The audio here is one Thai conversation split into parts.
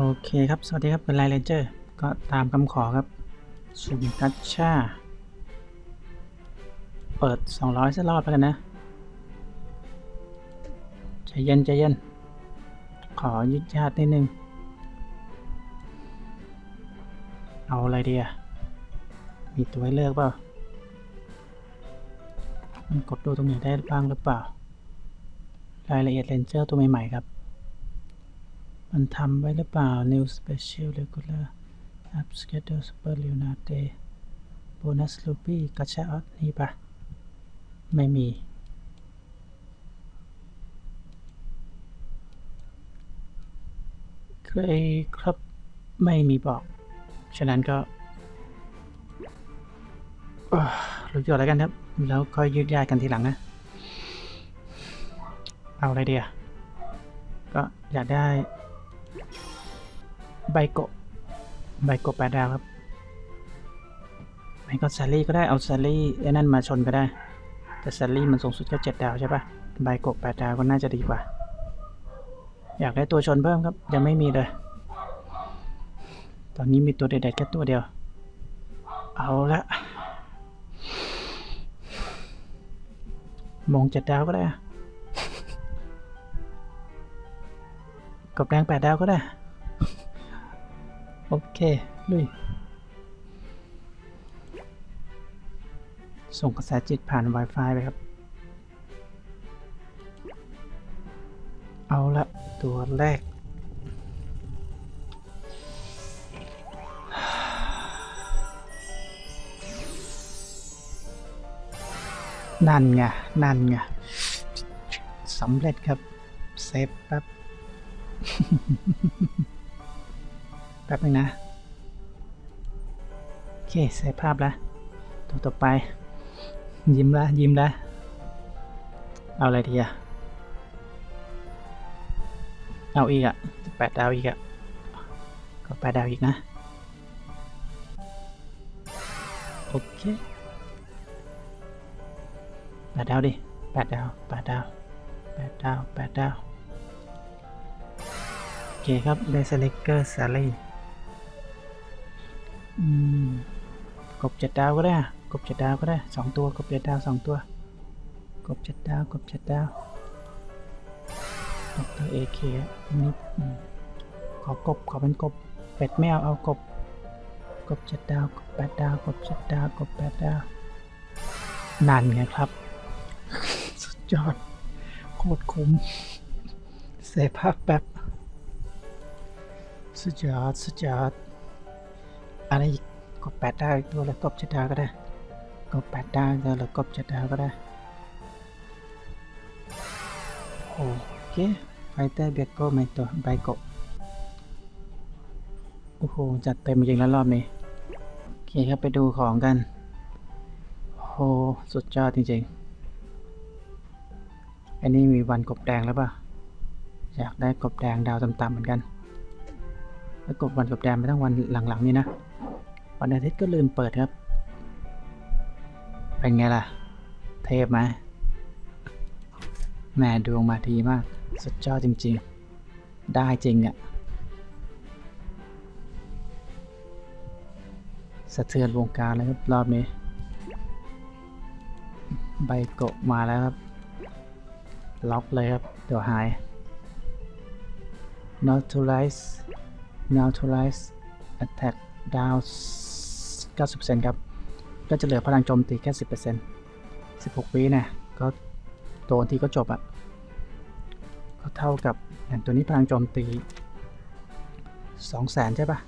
โอเคครับ สวัสดีครับ เป็นไลน์เรนเจอร์ ก็ตามคำขอครับสุ่มกัชชา เปิด 200สักรอบแล้วกันนะใจเย็นใจเย็น ขอยืดยาดนิดนึง เอาอะไรดีอะมีตัวให้เลือกเปล่า มันกดดูตรงไหนได้บ้างหรือเปล่า รายละเอียดเรนเจอร์ตัวใหม่ ๆ ครับ มันทำไว้หรือเปล่า New Special Regular App Schedule Super Leonardo Bonus Ruby กระชาออดนี่ปะไม่มีเคยครับไม่มีบอก ฉะนั้นก็รู้จบแล้วกันครับ แล้วค่อยยืดยาดกันทีหลังนะ เอาอะไรเดีอะก็อยากได้ ใบโกะใบโกะแปดดาวครับไม่ก็ซารี่ก็ได้เอาซารี่ไอ้นั่นมาชนก็ได้ แต่ซารี่มันสูงสุดแค่เจ็ดดาวใช่ปะใบโกะแปดดาวก็น่าจะดีกว่า อยากได้ตัวชนเพิ่มครับ ยังไม่มีเลย ตอนนี้มีตัวเด็ดๆแค่ตัวเดียว เอาละมองเจ็ดดาวก็ได้ กบแดงแปดดาวก็ได้ โอเคลุยส่งกระแสจิตผ่าน Wi-Fi ไปครับ เอาละตัวแรก นั่นไง นั่นไงสำเร็จครับ เซฟแป๊บ แป๊บนึงนะ โอเคเซฟภาพแล้ว ตัวต่อไป ยิ้มละ ยิ้มละ เอาอะไรดีอะเอาอีกอะแปดดาวอีกอะก็แปดดาวอีกนะ โอเคแปดดาวดิแปดดาวแปดดาวแปดดาวแปดดาว เคครับได้สเลกเกอร์ซาลี่กบจ็ดดาวก็ได้ กบจ็ดดาวก็ได้สองตัว กบจ็ดดาวสองตัว กบจ็ดดาว กบจ็ดดาวดรเอเคนิดขอกบ ขอเป็นกบ เป็ดไม่เอาเอากบ กบจ็ดดาว กบแปดดาว กบจ็ดดาว กบแปดดาว นั่นไงครับ สุดยอด โคตรคุ้มเซฟภาพแป๊บ สุดยอดสุดยอดอะไรอีกกบแปดดาวอีกตัวแล้วกบเจ็ดดาวก็ได้กบแปดดาวอีกตัวแล้วกบเจ็ดดาวก็ได้โอเคไฟเตอร์เบียโก้ไม่ตัวใบโกะโอ้โหจัดเต็มจริงแล้วรอบนี้ โอเคครับไปดูของกันโอ้โหสุดยอดจริงๆ อันนี้มีวันกบแดงแล้วป่ะ อยากได้กบแดงดาวต่ำๆเหมือนกัน แล้วกบวันกบแดงไม่ต้งวันหลังๆนี้นะ วันอาทิตย์ก็ลืมเปิดครับ เป็นไงล่ะ เทพไหมแหม่ดวงมาดีมาก สุดยอดจริงๆ ได้จริงอะ่ะ สะเทือนวงการเลยครับรอบนี้ ใบโกะมาแล้วครับ ล็อกเลยครับ เดี๋ยวหาย Nautilus Nautilus Attack Down 90%ครับ ก็จะเหลือพลังโจมตีแค่ 10% 16 วิเนี่ยก็โดนทีก็จบอะ่ะ ก็เท่ากับอย่างตัวนี้พลังโจมตี 200,000 ใช่ปะ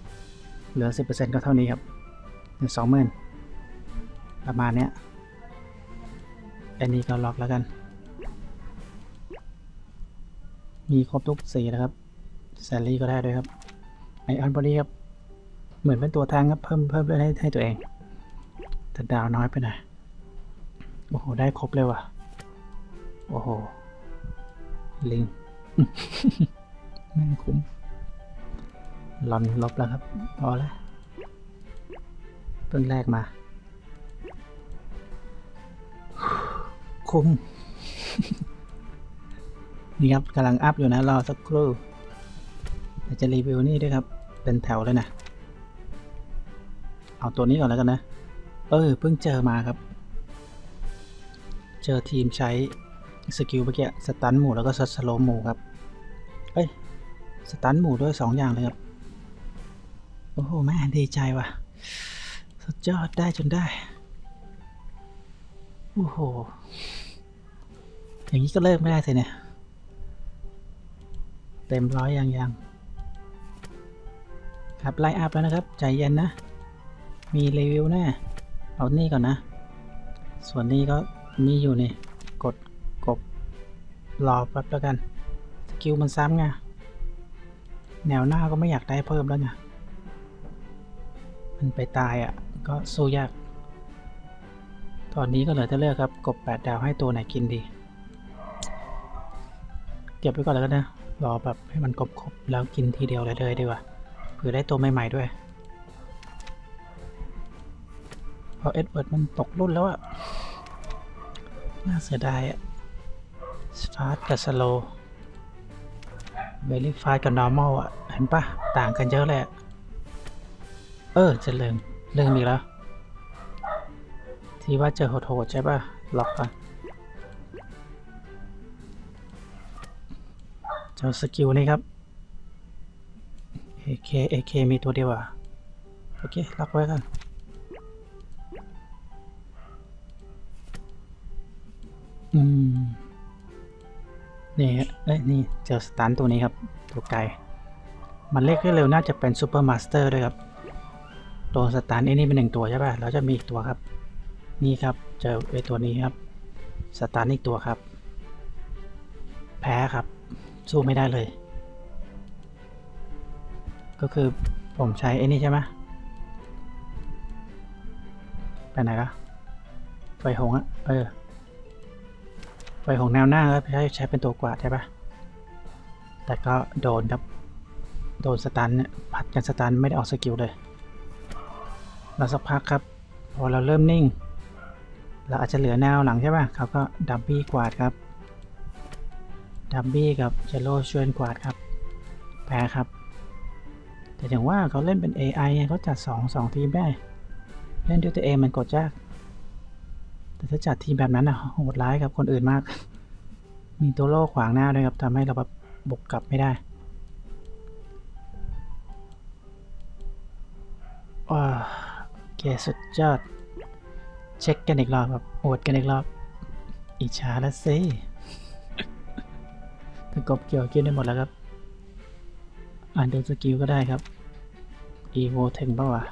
เหลือ 10%ก็เท่านี้ครับหลือ20,000 ประมาณเนี้ย อันนี้ก็ล็อกแล้วกัน มีครบทุกสีนะครับแซลลี่ก็ได้ด้วยครับ ไอออนบอดี้ครับ เหมือนเป็นตัวแทงครับ เพิ่มเพิ่มเลือดให้ให้ตัวเอง แต่ดาวน้อยไปหน่อย โอ้โห ได้ครบเลยว่ะ โอ้โห ลิงแม่งคุ้มหลอนลบแล้วครับ พอแล้วเพิ่งแรกมา คุ้ม นี่ครับกำลังอัพอยู่นะ รอสักครู่จะรีวิวนี่ด้วยครับ เป็นแถวเลยนะ เอาตัวนี้ก่อนแล้วกันนะ เออเพิ่งเจอมาครับ เจอทีมใช้สกิลเมื่อกี้สตันหมู่แล้วก็สโลหมู่ครับ เอ้ยสตันหมู่ด้วยสองอย่างเลยครับ โอ้โหแม่ดีใจว่ะ สุดยอดได้จนได้ โอ้โห อย่างนี้ก็เลิกไม่ได้สิเนี่ย เต็มร้อยยังยัง ครับไล่อัพแล้วนะครับ ใจเย็นนะ มีรีวิวแน่เอานี่ก่อนนะ ส่วนนี้ก็มีอยู่นี่ กดกบรอแป๊บแล้วกัน สกิลมันซ้ำไง แนวหน้าก็ไม่อยากได้เพิ่มแล้วไง มันไปตายอะ ก็สู้ยาก ตอนนี้ก็เหลือจะเลือกครับ กบแปดดาวให้ตัวไหนกินดี เก็บไว้ก่อนแล้วกันนะ รอแบบให้มันครบๆแล้วกินทีเดียวเลยเลยดีกว่า ผื่อได้ตัวใหม่ ๆ ด้วย เพราะเอ็ดเวิร์ดมันตกรุ่นแล้วอะน่าเสียดายอะฟาสกับสโลเวลี่ฟาสกับนอร์มอลอะเห็นปะต่างกันเยอะเลยอะเออจะเลิงเลิงอีกแล้ว ที่ว่าเจอโหดๆใช่ปะล็อกก่อนเจ้าสกิลนี่ครับ AK AK มีตัวเดียวอะโอเคล็อกไว้กันอืมนี่เอ้ยนี่เจอสตันตัวนี้ครับ ตัวไกลมันเรียกได้เร็วน่าจะเป็นซูเปอร์มาสเตอร์ด้วยครับ ตัวสตันไอ้นี่เป็นหนึ่งตัวใช่ป่ะ แล้วจะมีอีกตัวครับ นี่ครับ เจอไอ้ตัวนี้ครับ สตันอีกตัวครับ แพ้ครับ สู้ไม่ได้เลย ก็คือผมใช้ไอ้นี่ใช่ไหมไปไหนละไฟหงอะเออไฟหงแนวหน้าก็ใช้ใช้เป็นตัวกวาดใช่ปะแต่ก็โดนครับ โดนสตันเนี่ยพัดกันสตันไม่ได้ออกสกิลเลยแล้วสักพักครับ พอเราเริ่มนิ่ง เราอาจจะเหลือแนวหลังใช่ปะเขาก็ดับบี้กวาดครับดับบี้กับเจโร่ช่วยกวาดครับ แพ้ครับ แต่อย่างว่าเขาเล่นเป็น AI ไงเขาจัด2 2ทีมได้ เล่นด้วยตัวเองมันกดยาก แต่ถ้าจัดทีมแบบนั้นอะโหดร้ายกับคนอื่นมาก มีตัวโล่ขวางหน้าด้วยครับทำให้เราแบบบุกกลับไม่ได้ว้าเคสุดยอด เช็คกันอีกรอบครับโหวดกันอีกรอบ อิจฉาละสิถ้ากบเกี่ยวกินได้หมดแล้วครับ อ่านดูสกิลก็ได้ครับอีโวถึงป่าวะ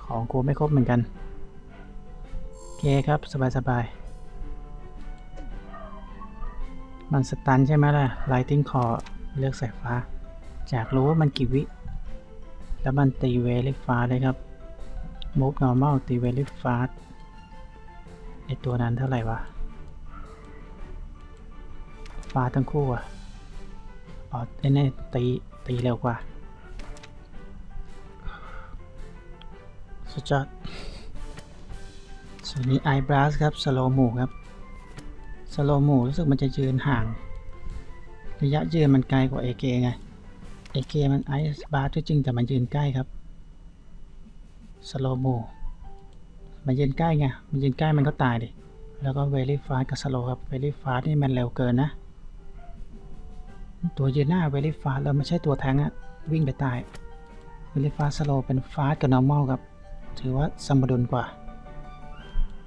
ของกูไม่ครบเหมือนกัน โอเคครับ สบายๆมันสตันใช่ไหมล่ะ Lighting Core เลือกสายฟ้า จากรู้ว่ามันกี่วิ แล้วมันตีเวลิฟ้าเลยครับ Move Normal ตีเวลิฟ้าไอตัวนั้นเท่าไหร่วะ ฟ้าทั้งคู่อะ อ๋อไอ้นี่ตี ตีเร็วกว่า สุดยอดส่วนนี้ไอบราสครับ สโลหมูครับ สโลหมูรู้สึกมันจะยืนห่าง ระยะยืนมันไกลกว่า AK ไง AK มันไอบราสจริงแต่มันยืนใกล้ครับ สโลหมูมันยืนใกล้ไง มันยืนใกล้มันก็ตายดิ แล้วก็เวลี่ฟาสกับสโลครับเวลี่ฟาสนี่มันเร็วเกินนะ ตัวเยนหน้าเวลิฟาแล้วไม่ใช่ตัวแทงอะวิ่งไปตายเวลิฟาสโลเป็นฟาสกับนอร์มอลครับ ถือว่าสมดุลกว่า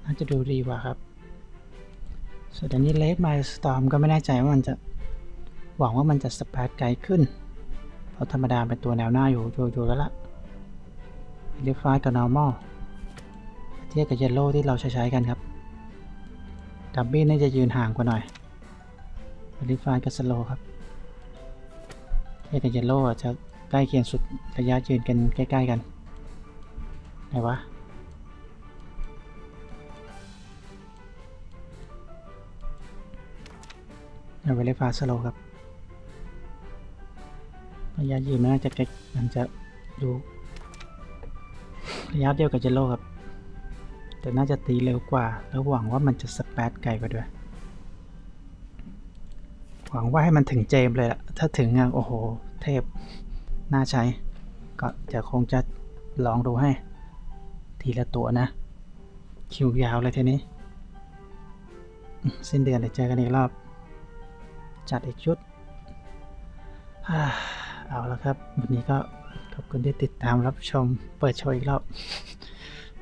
น่าจะดูดีกว่าครับส่วนอันนี้เลสไมสตอมก็ไม่แน่ใจว่ามันจะหวังว่ามันจะสปาร์ตไกลขึ้น เพราะธรรมดาเป็นตัวแนวหน้าอยู่อยู่ยแล้วล่ะเวลิฟากับนอร์มอลเทียบกับเยลโล่ที่เราใช้ใช้กันครับ ดับบี้น่าจะยืนห่างกว่าหน่อยเวลิฟากับสโลครับ เอกับเยลโล่จะใกล้เคียงสุดระยะยืนกันใกล้ๆกัน ไหนวะ เอาเวลฟาสโลครับ ระยะยืนมันน่าจะใกล้มันจะดูระยะเดียวกับเยลโล่ครับ แต่น่าจะตีเร็วกว่า แล้วหวังว่ามันจะสเปซไกลกว่าด้วย หวังว่าให้มันถึงเจมเลยล่ะถ้าถึงอะโอ้โห เทพ น่าใช้ ก็จะคงจะลองดูให้ ทีละตัวนะ คิวยาวเลยทีนี้ สิ้นเดือนเดี๋ยวเจอกันอีกรอบ จัดอีกชุดอ่าเอาละครับ วันนี้ก็ขอบคุณที่ติดตามรับชม เปิดโชว์อีกรอบ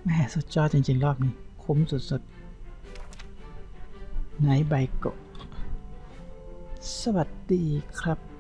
แม่สุดยอดจริง ๆ รอบนี้ คุ้มสุดๆไนท์ไบโกะ สวัสดีครับ